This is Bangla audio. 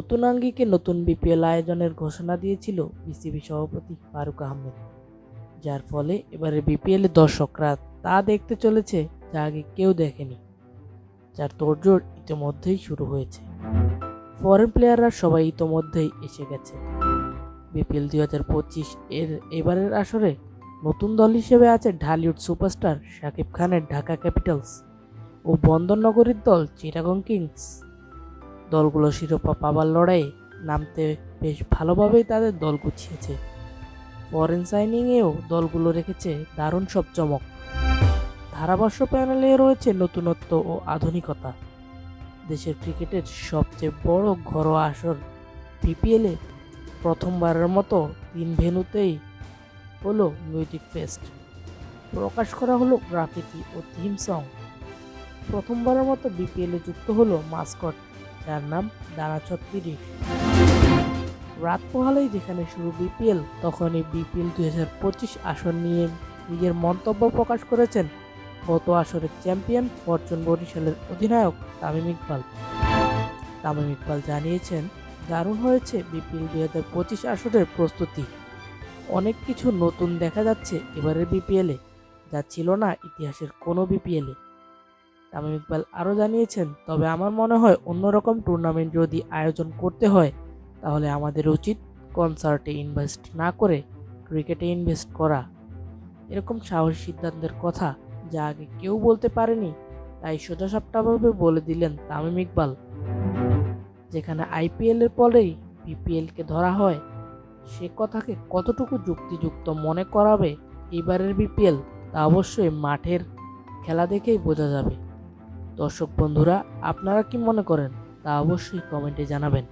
নতুন আঙ্গিকে নতুন বিপিএল আয়োজনের ঘোষণা দিয়েছিল বিসিবি সভাপতি ফারুক আহমেদ। যার ফলে এবারে বিপিএল দর্শকরা তা দেখতে চলেছে যা আগে কেউ দেখেনি, যার তোড়জোড় ইতিমধ্যেই শুরু হয়েছে। ফরেন প্লেয়াররা সবাই ইতিমধ্যেই এসে গেছে। বিপিএল দুই হাজার পঁচিশ এর এবারের আসরে নতুন দল হিসেবে আছে ঢালিউড সুপারস্টার শাকিব খানের ঢাকা ক্যাপিটালস ও বন্দরনগরীর দল চিটাগং কিংস। দলগুলো শিরোপা পাবার লড়াইয়ে নামতে বেশ ভালোভাবেই তাদের দল গুছিয়েছে। ফরেন সাইনিংয়েও দলগুলো রেখেছে দারুণ সব চমক। ধারাভাষ্য প্যানেলে রয়েছে নতুনত্ব ও আধুনিকতা। দেশের ক্রিকেটের সবচেয়ে বড় ঘরোয়া আসর বিপিএলে প্রথমবারের মতো তিন ভেন্যুতেই হলো মিউজিক ফেস্ট। প্রকাশ করা হলো গ্রাফিতি ও থিম সং। প্রথমবারের মতো বিপিএলে যুক্ত হলো মাস্কট। যার নাম দানা ছত্রিশ। রাত পোহালেই যেখানে শুরু বিপিএল, তখনই বিপিএল দুই হাজার পঁচিশ আসন নিয়ে নিজের মন্তব্য প্রকাশ করেছেন গত আসরের চ্যাম্পিয়ন ফরচুন বরিশালের অধিনায়ক তামিম ইকবাল। তামিম ইকবাল জানিয়েছেন, দারুণ হয়েছে বিপিএল দুই হাজার পঁচিশ আসরের প্রস্তুতি। অনেক কিছু নতুন দেখা যাচ্ছে এবারের বিপিএলে, যা ছিল না ইতিহাসের কোনো বিপিএলে। তামিম ইকবাল আরও জানিয়েছেন, তবে আমার মনে হয় অন্যরকম টুর্নামেন্ট যদি আয়োজন করতে হয়, তাহলে আমাদের উচিত কনসার্টে ইনভেস্ট না করে ক্রিকেটে ইনভেস্ট করা। এরকম সাহসী সিদ্ধান্তের কথা যা আগে কেউ বলতে পারেনি, তাই সোজাসাপটাভাবে বলে দিলেন তামিম ইকবাল। যেখানে আইপিএলের পরেই বিপিএলকে ধরা হয়, সে কথাকে কতটুকু যুক্তিযুক্ত মনে করাবে এবারের বিপিএল তা অবশ্যই মাঠের খেলা দেখেই বোঝা যাবে। দর্শক বন্ধুরা আপনারা কি মনে করেন তা অবশ্যই কমেন্টে জানাবেন।